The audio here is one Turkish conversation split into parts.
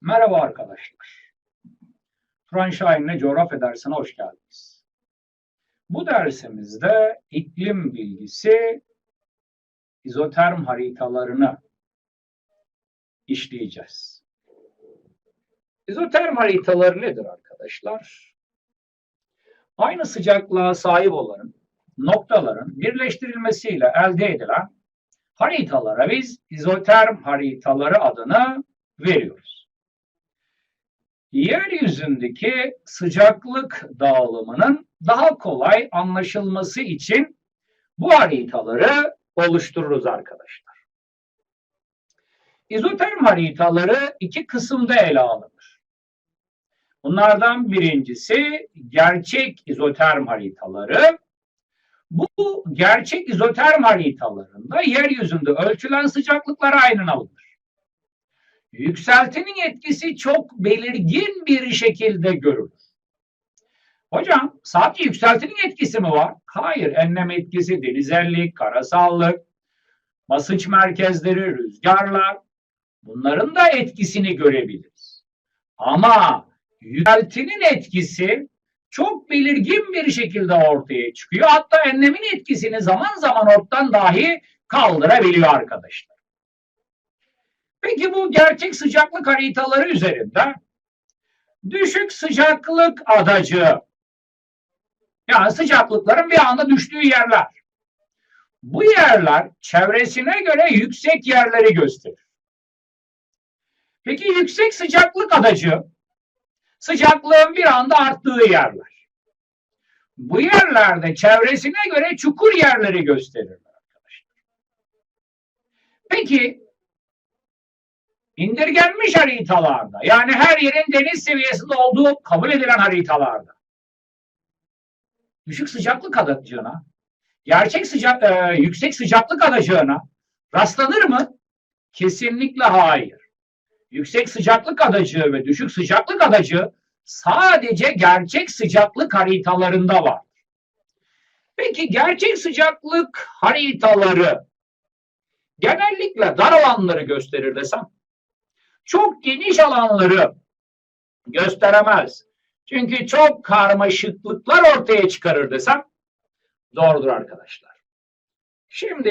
Merhaba arkadaşlar. Turan Şahin'le coğrafya dersine hoş geldiniz. Bu dersimizde iklim bilgisi izoterm haritalarını işleyeceğiz. İzoterm haritaları nedir arkadaşlar? Aynı sıcaklığa sahip olan noktaların birleştirilmesiyle elde edilen haritalara biz izoterm haritaları adını veriyoruz. Yeryüzündeki sıcaklık dağılımının daha kolay anlaşılması için bu haritaları oluştururuz arkadaşlar. İzoterm haritaları iki kısımda ele alınır. Bunlardan birincisi gerçek izoterm haritaları. Bu gerçek izoterm haritalarında yeryüzünde ölçülen sıcaklıklar aynen alınır. Yükseltinin etkisi çok belirgin bir şekilde görülür. Hocam sadece yükseltinin etkisi mi var? Hayır, enlem etkisi, denizellik, karasallık, basınç merkezleri, rüzgarlar bunların da etkisini görebiliriz. Ama yükseltinin etkisi çok belirgin bir şekilde ortaya çıkıyor. Hatta enlemin etkisini zaman zaman ortadan dahi kaldırabiliyor arkadaşlar. Peki bu gerçek sıcaklık haritaları üzerinde düşük sıcaklık adacı yani sıcaklıkların bir anda düştüğü yerler. Bu yerler çevresine göre yüksek yerleri gösterir. Peki yüksek sıcaklık adacı sıcaklığın bir anda arttığı yerler. Bu yerlerde çevresine göre çukur yerleri gösterirler arkadaşlar. Peki indirgenmiş haritalarda yani her yerin deniz seviyesinde olduğu kabul edilen haritalarda düşük sıcaklık adacığına gerçek sıcak e, yüksek sıcaklık adacığına rastlanır mı? Kesinlikle hayır. Yüksek sıcaklık adacığı ve düşük sıcaklık adacığı sadece gerçek sıcaklık haritalarında var. Peki gerçek sıcaklık haritaları genellikle dar alanları gösterir desem çok geniş alanları gösteremez. Çünkü çok karmaşıklıklar ortaya çıkarır desem doğrudur arkadaşlar. Şimdi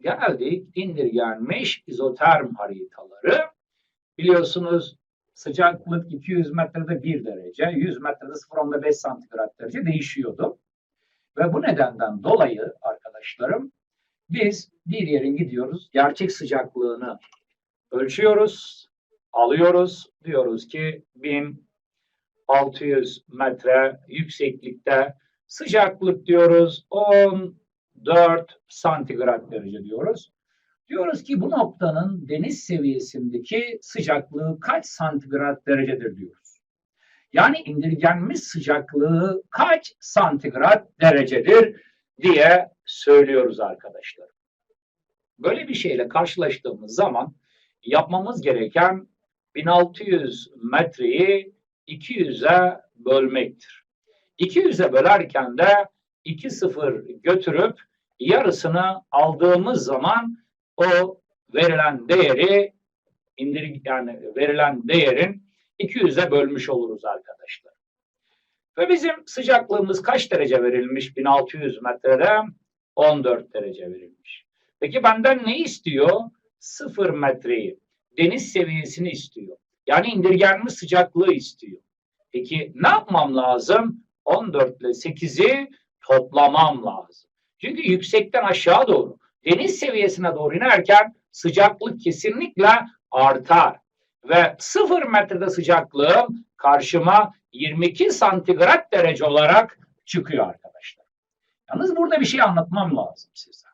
geldik indirgenmiş izoterm haritaları. Biliyorsunuz sıcaklık 200 metrede 1 derece, 100 metrede 0.5 santigrat derece değişiyordu. Ve bu nedenden dolayı arkadaşlarım biz bir yerin gidiyoruz, gerçek sıcaklığını ölçüyoruz, alıyoruz. Diyoruz ki 1600 metre yükseklikte sıcaklık diyoruz 14 santigrat derece diyoruz. Diyoruz ki bu noktanın deniz seviyesindeki sıcaklığı kaç santigrat derecedir diyoruz. Yani indirgenmiş sıcaklığı kaç santigrat derecedir diye söylüyoruz arkadaşlar. Böyle bir şeyle karşılaştığımız zaman yapmamız gereken 1600 metreyi 200'e bölmektir. 200'e bölerken de 2 sıfır götürüp yarısını aldığımız zaman o verilen değeri indir yani verilen değerin 200'e bölmüş oluruz arkadaşlar. Ve bizim sıcaklığımız kaç derece verilmiş 1600 metrede? 14 derece verilmiş. Peki benden ne istiyor? 0 metreyi, deniz seviyesini istiyor. Yani indirgenmiş sıcaklığı istiyor. Peki ne yapmam lazım? 14 ile 8'i toplamam lazım. Çünkü yüksekten aşağı doğru, deniz seviyesine doğru inerken sıcaklık kesinlikle artar. Ve 0 metrede sıcaklığım karşıma 22 santigrat derece olarak çıkıyor arkadaşlar. Yalnız burada bir şey anlatmam lazım size.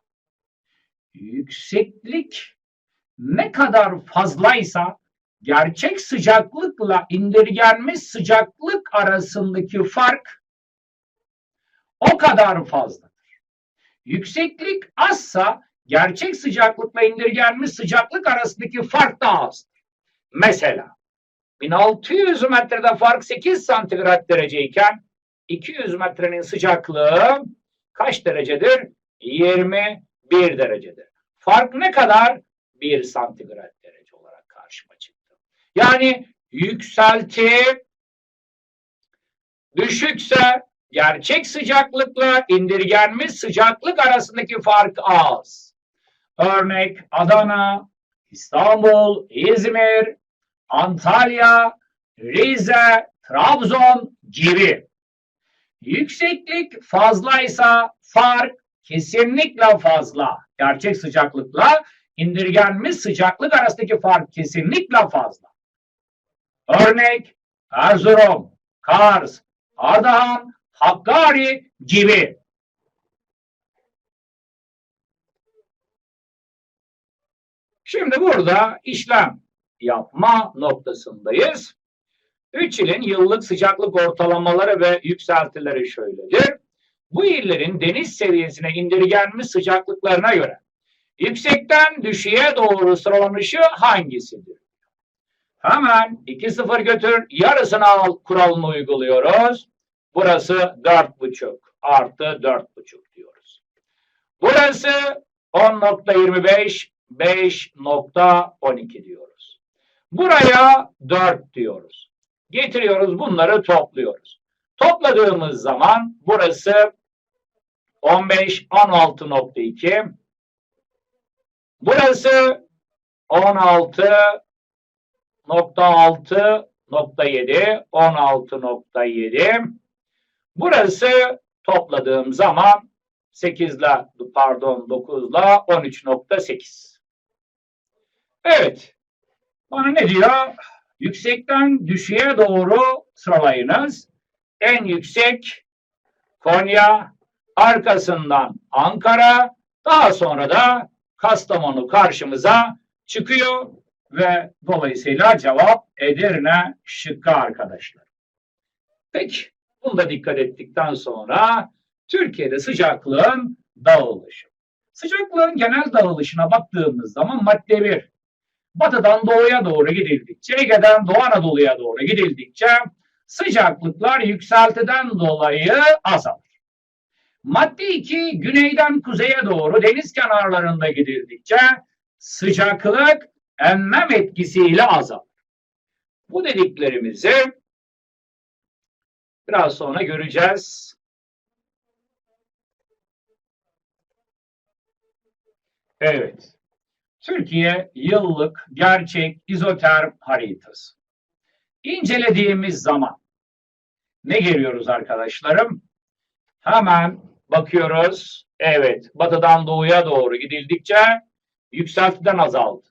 Yükseklik ne kadar fazlaysa gerçek sıcaklıkla indirgenmiş sıcaklık arasındaki fark o kadar fazladır. Yükseklik azsa gerçek sıcaklıkla indirgenmiş sıcaklık arasındaki fark da azdır. Mesela 1600 metrede fark 8 santigrat dereceyken 200 metrenin sıcaklığı kaç derecedir? 21 derecedir. Fark ne kadar? 1 santigrat derece olarak karşıma çıktı. Yani yükselti düşükse gerçek sıcaklıkla indirgenmiş sıcaklık arasındaki fark az. Örnek Adana, İstanbul, İzmir, Antalya, Rize, Trabzon gibi. Yükseklik fazlaysa fark kesinlikle fazla. Gerçek sıcaklıkla indirgenmiş sıcaklık arasındaki fark kesinlikle fazla. Örnek Erzurum, Kars, Ardahan, Hakkari gibi. Şimdi burada işlem yapma noktasındayız. 3 ilin yıllık sıcaklık ortalamaları ve yükseltileri şöyledir. Bu illerin deniz seviyesine indirgenmiş sıcaklıklarına göre yüksekten düşüğe doğru sıralanışı hangisidir? Hemen 2-0 götür, yarısını al kuralını uyguluyoruz. Burası 4,5 artı 4,5 diyoruz. Burası 10.25, 5.12 diyoruz. Buraya 4 diyoruz. Getiriyoruz bunları topluyoruz. Topladığımız zaman burası 15, 16.2. Burası 16.6 16.7, 16.7. Burası topladığım zaman 8 ile pardon 9 ile 13.8. Evet. Bana ne diyor? Yüksekten düşüğe doğru sıralayınız. En yüksek Konya, arkasından Ankara, daha sonra da Kastamonu karşımıza çıkıyor ve dolayısıyla cevap Edirne şıkkı arkadaşlar. Peki, bunda dikkat ettikten sonra Türkiye'de sıcaklığın dağılışı. Sıcaklığın genel dağılışına baktığımız zaman madde 1. Batıdan doğuya doğru gidildikçe, Ege'den Doğu Anadolu'ya doğru gidildikçe sıcaklıklar yükseltiden dolayı azalır. Madde 2 güneyden kuzeye doğru deniz kenarlarında gidildikçe sıcaklık emmem etkisiyle azalır. Bu dediklerimizi biraz sonra göreceğiz. Evet. Türkiye yıllık gerçek izoterm haritası. İncelediğimiz zaman ne görüyoruz arkadaşlarım? Hemen bakıyoruz. Evet, batıdan doğuya doğru gidildikçe yükseltiden azaldı.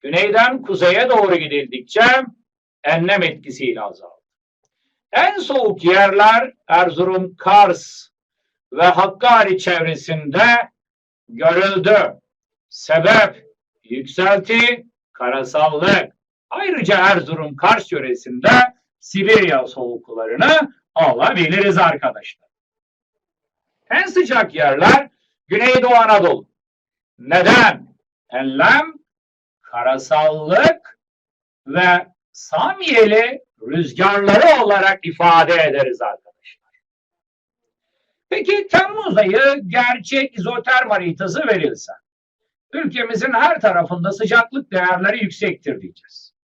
Güneyden kuzeye doğru gidildikçe enlem etkisiyle azaldı. En soğuk yerler Erzurum, Kars ve Hakkari çevresinde görüldü. Sebep yükselti, karasallık. Ayrıca Erzurum, Kars yöresinde Sibirya soğuklarını alabiliriz arkadaşlar. En sıcak yerler Güneydoğu Anadolu. Neden? Enlem, karasallık ve samiyeli rüzgarları olarak ifade ederiz arkadaşlar. Peki Temmuz ayı gerçek izoterm haritası verilse, ülkemizin her tarafında sıcaklık değerleri yüksektir diyeceğiz.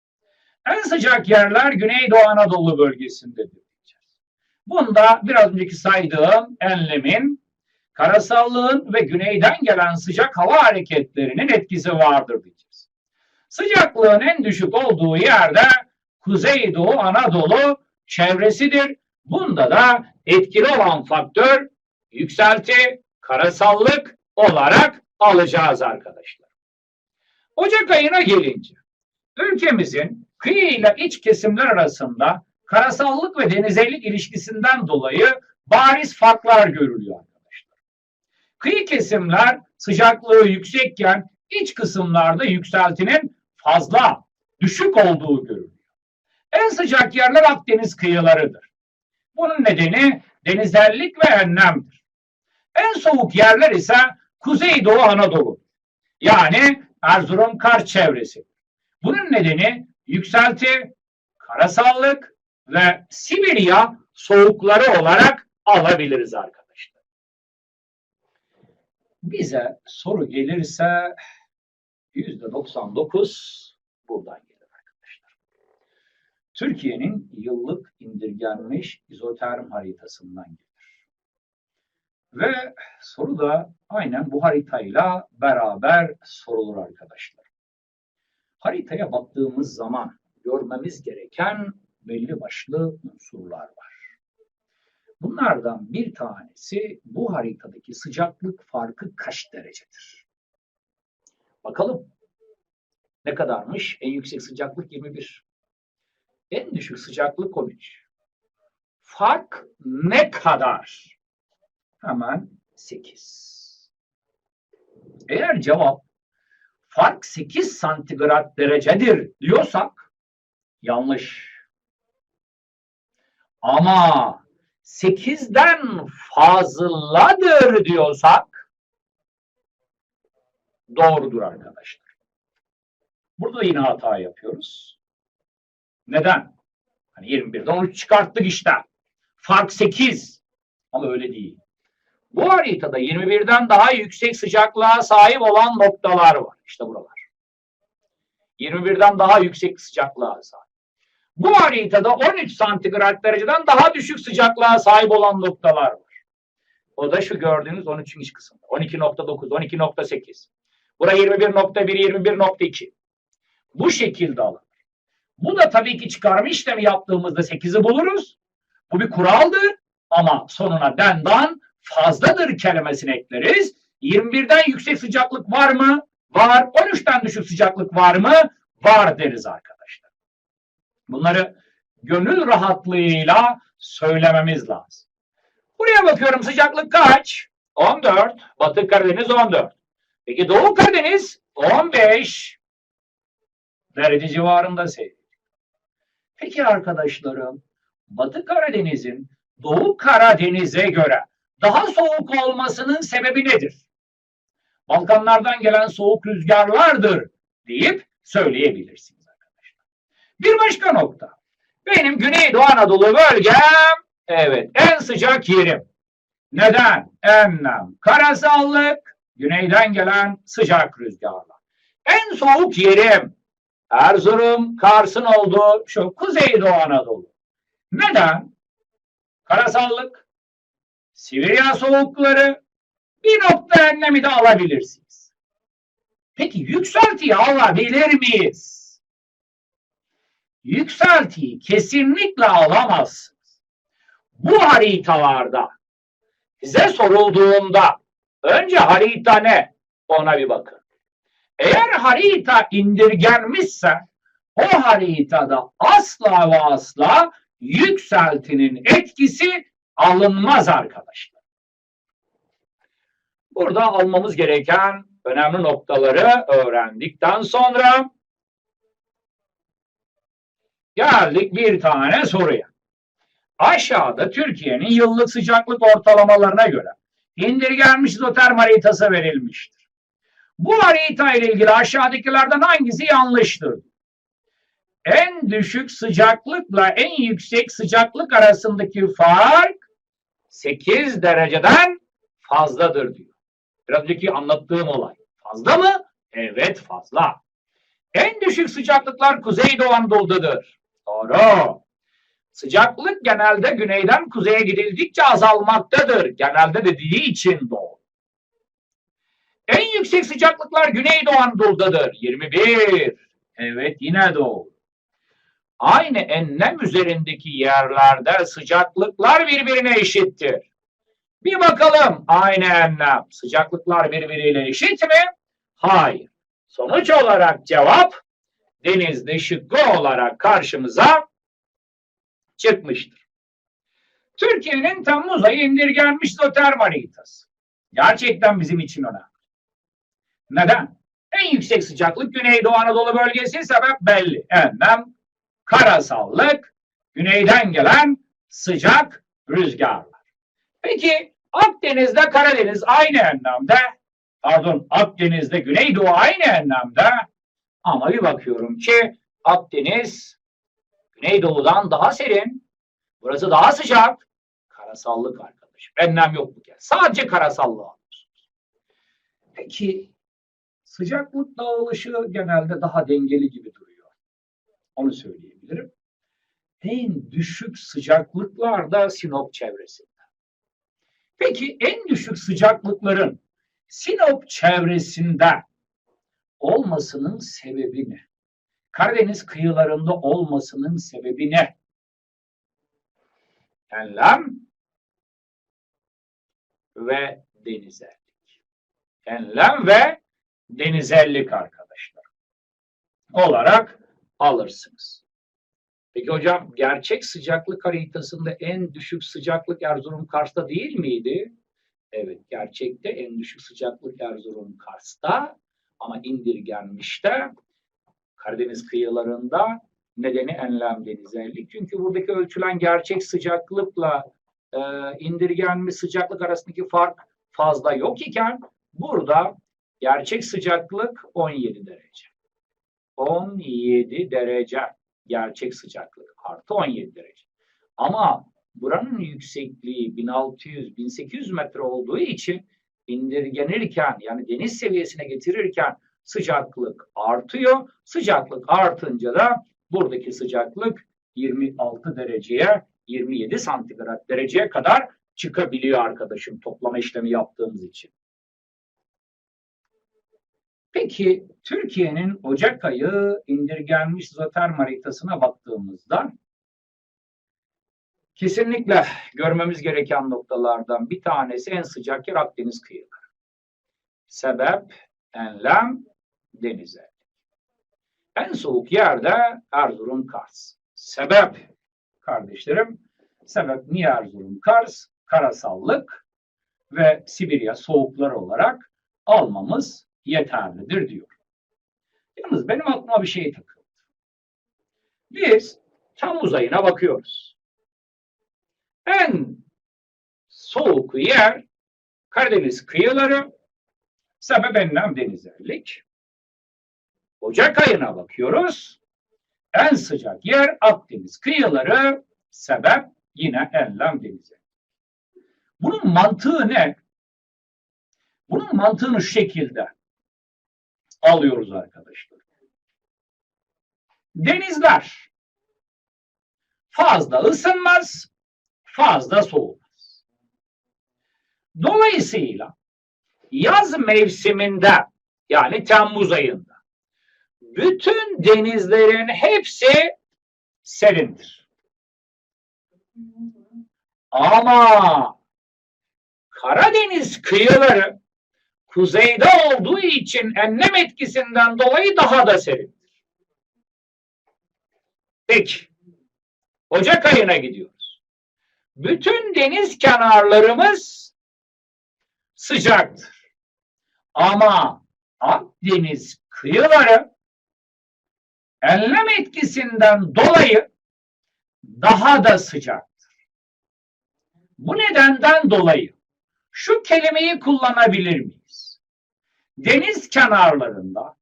En sıcak yerler Güneydoğu Anadolu bölgesindedir. Bunda biraz önceki saydığım enlemin, karasallığın ve güneyden gelen sıcak hava hareketlerinin etkisi vardır diyeceğiz. Sıcaklığın en düşük olduğu yerde Kuzeydoğu Anadolu çevresidir. Bunda da etkili olan faktör yükselti, karasallık olarak alacağız arkadaşlar. Ocak ayına gelince ülkemizin kıyı ile iç kesimler arasında karasallık ve denizellik ilişkisinden dolayı bariz farklar görülüyor arkadaşlar. Kıyı kesimler sıcaklığı yüksekken iç kısımlarda yükseltinin fazla, düşük olduğu görülüyor. En sıcak yerler Akdeniz kıyılarıdır. Bunun nedeni denizellik ve enlemdir. En soğuk yerler ise Kuzeydoğu Anadolu. Yani Erzurum Kars çevresi. Bunun nedeni yükselti, karasallık ve Sibirya soğukları olarak alabiliriz arkadaşlar. Bize soru gelirse yüzde 99 buradan gelir arkadaşlar. Türkiye'nin yıllık indirgenmiş izoterm haritasından gelir. Ve soru da aynen bu haritayla beraber sorulur arkadaşlar. Haritaya baktığımız zaman görmemiz gereken belli başlı unsurlar var. Bunlardan bir tanesi bu haritadaki sıcaklık farkı kaç derecedir? Bakalım. Ne kadarmış? En yüksek sıcaklık 21. En düşük sıcaklık 13. Fark ne kadar? Hemen 8. Eğer cevap fark 8 santigrat derecedir diyorsak yanlış. Ama 8'den fazladır diyorsak doğrudur arkadaşlar. Burada yine hata yapıyoruz. Neden? Hani 21'den 13 çıkarttık işte. Fark 8. Ama öyle değil. Bu haritada 21'den daha yüksek sıcaklığa sahip olan noktalar var. İşte buralar. 21'den daha yüksek sıcaklığa sahip. Bu haritada 13 santigrat dereceden daha düşük sıcaklığa sahip olan noktalar var. O da şu gördüğünüz 13. iç kısım. 12.9, 12.8. Bura 21.1, 21.2. Bu şekilde alınır. Bu da tabii ki çıkarma işlemi yaptığımızda 8'i buluruz. Bu bir kuraldır ama sonuna dendan fazladır kelimesini ekleriz. 21'den yüksek sıcaklık var mı? Var. 13'ten düşük sıcaklık var mı? Var deriz arkadaşlar. Bunları gönül rahatlığıyla söylememiz lazım. Buraya bakıyorum sıcaklık kaç? 14. Batı Karadeniz 14. Peki Doğu Karadeniz 15 derece civarında seyrediyor. Peki arkadaşlarım Batı Karadeniz'in Doğu Karadeniz'e göre daha soğuk olmasının sebebi nedir? Balkanlardan gelen soğuk rüzgarlardır deyip söyleyebilirsiniz. Bir başka nokta. Benim Güneydoğu Anadolu bölgem evet en sıcak yerim. Neden? Enlem, karasallık, güneyden gelen sıcak rüzgarlar. En soğuk yerim Erzurum, Kars'ın olduğu şu Kuzeydoğu Anadolu. Neden? Karasallık, Sibirya soğukları, bir nokta enlemi de alabilirsiniz. Peki yükseltiyi alabilir miyiz? Yükseltiyi kesinlikle alamazsınız. Bu haritalarda size sorulduğunda önce harita ne? Ona bir bakın. Eğer harita indirgenmişse o haritada asla ve asla yükseltinin etkisi alınmaz arkadaşlar. Burada almamız gereken önemli noktaları öğrendikten sonra geldik bir tane soruya. Aşağıda Türkiye'nin yıllık sıcaklık ortalamalarına göre indirgenmiş izoterm haritası verilmiştir. Bu harita ile ilgili aşağıdakilerden hangisi yanlıştır? En düşük sıcaklıkla en yüksek sıcaklık arasındaki fark 8 dereceden fazladır diyor. Biraz önceki anlattığım olay. Fazla mı? Evet fazla. En düşük sıcaklıklar Kuzeydoğu Anadolu'dadır. Doğru. Sıcaklık genelde güneyden kuzeye gidildikçe azalmaktadır. Genelde dediği için doğru. En yüksek sıcaklıklar Güneydoğu Anadolu'dadır. 21. Evet yine doğru. Aynı enlem üzerindeki yerlerde sıcaklıklar birbirine eşittir. Bir bakalım aynı enlem sıcaklıklar birbiriyle eşit mi? Hayır. Sonuç olarak cevap denizli şıkkı olarak karşımıza çıkmıştır. Türkiye'nin Temmuz ayı indirgenmiş izoterm haritası. Gerçekten bizim için önemli. Neden? En yüksek sıcaklık Güneydoğu Anadolu bölgesi sebep belli. Enlem, karasallık, güneyden gelen sıcak rüzgarlar. Peki Akdeniz'de Karadeniz aynı enlemde, pardon Akdeniz'de Güneydoğu aynı enlemde ama bir bakıyorum ki Akdeniz Güneydoğu'dan daha serin, burası daha sıcak, karasallık arkadaşım. Enlem yok bu kez. Sadece karasallığı alıyorsunuz. Peki sıcaklık dağılışı genelde daha dengeli gibi duruyor. Onu söyleyebilirim. en düşük sıcaklıklar da Sinop çevresinde. Peki en düşük sıcaklıkların Sinop çevresinde olmasının sebebi ne? Karadeniz kıyılarında olmasının sebebi ne? Enlem ve denizellik. Enlem ve denizellik arkadaşlar. Olarak alırsınız. Peki hocam gerçek sıcaklık haritasında en düşük sıcaklık Erzurum Kars'ta değil miydi? Evet gerçekte en düşük sıcaklık Erzurum Kars'ta ama indirgenmişte Karadeniz kıyılarında nedeni enlem denizellik. Çünkü buradaki ölçülen gerçek sıcaklıkla e, indirgenmiş sıcaklık arasındaki fark fazla yok iken burada gerçek sıcaklık 17 derece. 17 derece gerçek sıcaklık artı 17 derece. Ama buranın yüksekliği 1600-1800 metre olduğu için indirgenirken yani deniz seviyesine getirirken sıcaklık artıyor. Sıcaklık artınca da buradaki sıcaklık 26 dereceye 27 santigrat dereceye kadar çıkabiliyor arkadaşım toplama işlemi yaptığımız için. Peki Türkiye'nin Ocak ayı indirgenmiş izoterm haritasına baktığımızda kesinlikle görmemiz gereken noktalardan bir tanesi en sıcak yer Akdeniz kıyıları. Sebep enlem denize. En soğuk yerde Erzurum Kars. Sebep kardeşlerim, sebep niye Erzurum Kars? Karasallık ve Sibirya soğukları olarak almamız yeterlidir diyor. Yalnız benim aklıma bir şey takıldı. Biz Temmuz ayına bakıyoruz. En soğuk yer Karadeniz kıyıları, sebep enlem denizerlik. Ocak ayına bakıyoruz. En sıcak yer Akdeniz kıyıları, sebep yine enlem denizi. Bunun mantığı ne? Bunun mantığını şu şekilde alıyoruz arkadaşlar. Denizler fazla ısınmaz, fazla soğumaz. Dolayısıyla yaz mevsiminde yani Temmuz ayında bütün denizlerin hepsi serindir. Ama Karadeniz kıyıları kuzeyde olduğu için enlem etkisinden dolayı daha da serindir. Peki, Ocak ayına gidiyoruz. Bütün deniz kenarlarımız sıcaktır. Ama Akdeniz kıyıları enlem etkisinden dolayı daha da sıcaktır. Bu nedenden dolayı şu kelimeyi kullanabilir miyiz? Deniz kenarlarında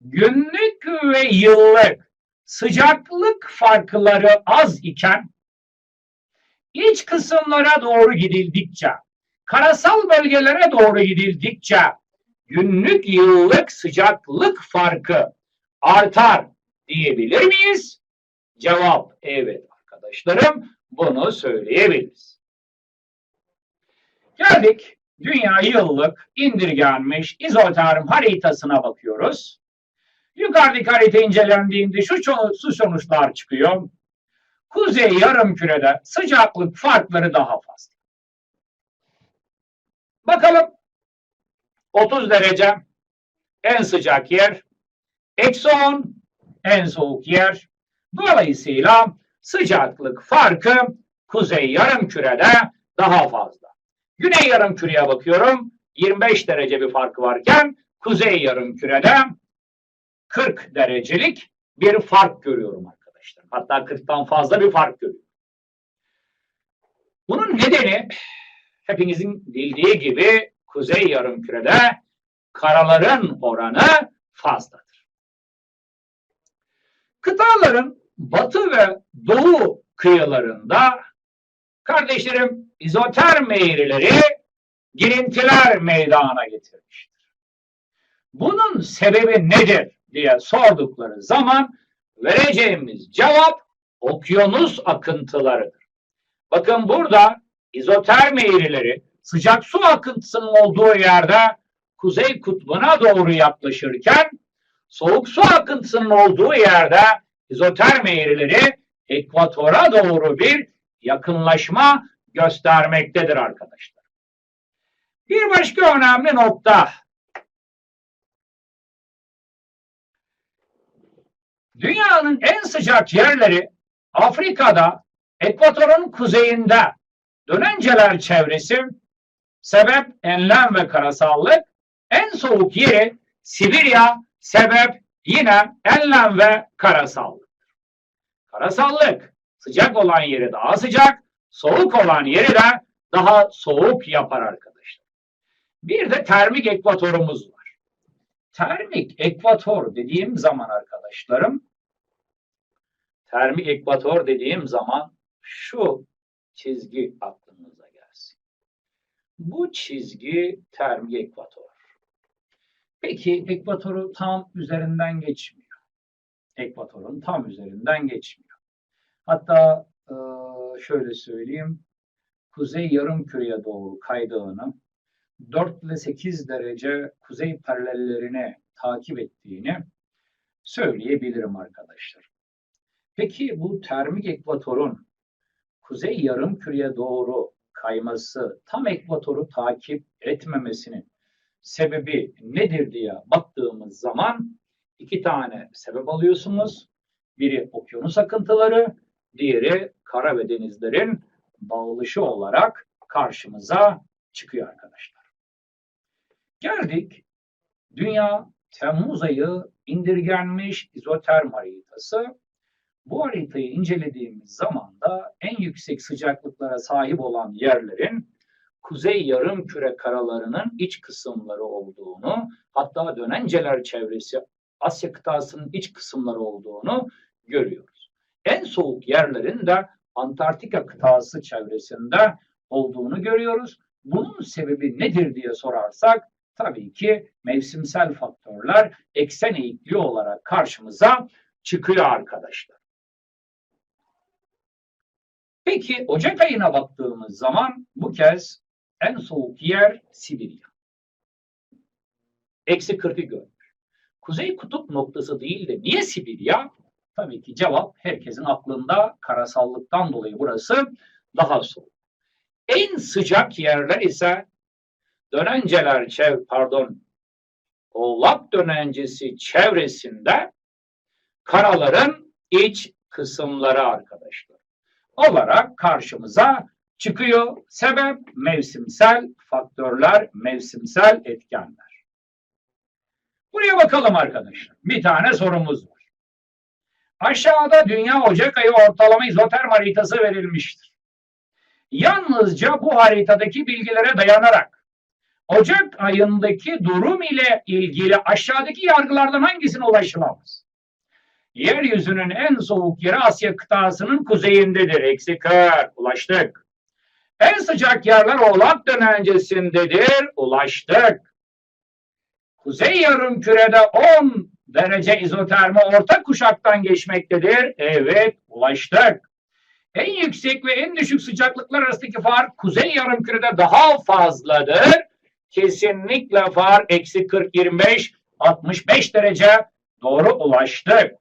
günlük ve yıllık sıcaklık farkları az iken iç kısımlara doğru gidildikçe, karasal bölgelere doğru gidildikçe günlük yıllık sıcaklık farkı artar diyebilir miyiz? Cevap evet arkadaşlarım bunu söyleyebiliriz. Geldik dünya yıllık indirgenmiş izoterm haritasına bakıyoruz. Yukarıdaki harita incelendiğinde şu, şu sonuçlar çıkıyor. Kuzey yarımkürede sıcaklık farkları daha fazla. Bakalım 30 derece en sıcak yer, eksi 10 en soğuk yer. Dolayısıyla sıcaklık farkı kuzey yarımkürede daha fazla. Güney yarımküreye bakıyorum. 25 derece bir farkı varken kuzey yarımkürede 40 derecelik bir fark görüyorum. Hatta 40'tan fazla bir fark görüyorum. Bunun nedeni hepinizin bildiği gibi kuzey yarımkürede karaların oranı fazladır. Kıtaların batı ve doğu kıyılarında kardeşlerim izoterm eğrileri girintiler meydana getirmiştir. Bunun sebebi nedir diye sordukları zaman vereceğimiz cevap okyanus akıntılarıdır. Bakın burada izotermi eğrileri sıcak su akıntısının olduğu yerde kuzey kutbuna doğru yaklaşırken soğuk su akıntısının olduğu yerde izotermi eğrileri ekvatora doğru bir yakınlaşma göstermektedir arkadaşlar. Bir başka önemli nokta. Dünyanın en sıcak yerleri Afrika'da, ekvatorun kuzeyinde, dönenceler çevresi, sebep enlem ve karasallık, en soğuk yeri Sibirya, sebep yine enlem ve karasallık. Karasallık, sıcak olan yeri daha sıcak, soğuk olan yeri de daha soğuk yapar arkadaşlar. Bir de termik ekvatorumuz var. Termik ekvator dediğim zaman arkadaşlarım, termik ekvator dediğim zaman şu çizgi aklınıza gelsin. Bu çizgi termik ekvator. Peki ekvatoru tam üzerinden geçmiyor. Ekvatorun tam üzerinden geçmiyor. Hatta şöyle söyleyeyim. Kuzey yarım küreye doğru kaydığını 4 ile 8 derece kuzey paralellerini takip ettiğini söyleyebilirim arkadaşlar. Peki bu termik ekvatorun kuzey yarım küreye doğru kayması tam ekvatoru takip etmemesinin sebebi nedir diye baktığımız zaman iki tane sebep alıyorsunuz. Biri okyanus akıntıları, diğeri kara ve denizlerin dağılışı olarak karşımıza çıkıyor arkadaşlar. Geldik Dünya Temmuz ayı indirgenmiş izoterm haritası. Bu haritayı incelediğimiz zaman da en yüksek sıcaklıklara sahip olan yerlerin kuzey yarım küre karalarının iç kısımları olduğunu, hatta dönenceler çevresi Asya kıtasının iç kısımları olduğunu görüyoruz. En soğuk yerlerin de Antarktika kıtası çevresinde olduğunu görüyoruz. Bunun sebebi nedir diye sorarsak tabii ki mevsimsel faktörler eksen eğikliği olarak karşımıza çıkıyor arkadaşlar. Peki Ocak ayına baktığımız zaman bu kez en soğuk yer Sibirya. Eksi 40'ı görmüş. Kuzey kutup noktası değil de niye Sibirya? Tabii ki cevap herkesin aklında karasallıktan dolayı burası daha soğuk. En sıcak yerler ise dönenceler çev pardon oğlak dönencesi çevresinde karaların iç kısımları arkadaşlar. Olarak karşımıza çıkıyor. Sebep mevsimsel faktörler, mevsimsel etkenler. Buraya bakalım arkadaşlar. Bir tane sorumuz var. Aşağıda Dünya Ocak ayı ortalama izoterm haritası verilmiştir. Yalnızca bu haritadaki bilgilere dayanarak Ocak ayındaki durum ile ilgili aşağıdaki yargılardan hangisine ulaşılamaz? Yeryüzünün en soğuk yeri Asya kıtasının kuzeyindedir. Eksi 40. Ulaştık. En sıcak yerler Oğlak dönencesindedir. Ulaştık. Kuzey yarım kürede 10 derece izotermi orta kuşaktan geçmektedir. Evet, ulaştık. En yüksek ve en düşük sıcaklıklar arasındaki fark kuzey yarım kürede daha fazladır. Kesinlikle fark eksi 40-25, 65 derece doğru ulaştık.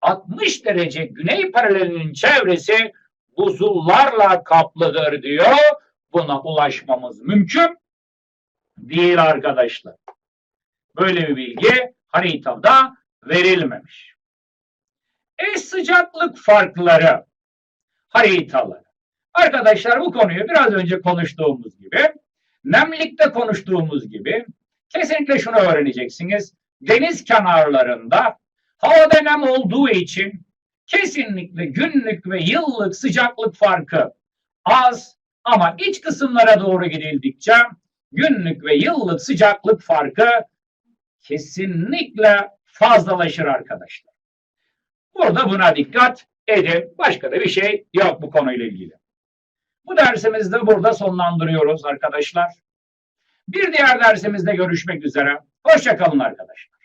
60 derece güney paralelinin çevresi buzullarla kaplıdır diyor. Buna ulaşmamız mümkün değil arkadaşlar. Böyle bir bilgi haritada verilmemiş. Eş sıcaklık farkları haritaları. Arkadaşlar bu konuyu biraz önce konuştuğumuz gibi, nemlikte konuştuğumuz gibi kesinlikle şunu öğreneceksiniz. Deniz kenarlarında havada nem olduğu için kesinlikle günlük ve yıllık sıcaklık farkı az ama iç kısımlara doğru gidildikçe günlük ve yıllık sıcaklık farkı kesinlikle fazlalaşır arkadaşlar. Burada buna dikkat edin. Başka da bir şey yok bu konuyla ilgili. Bu dersimizde burada sonlandırıyoruz arkadaşlar. Bir diğer dersimizde görüşmek üzere. Hoşçakalın arkadaşlar.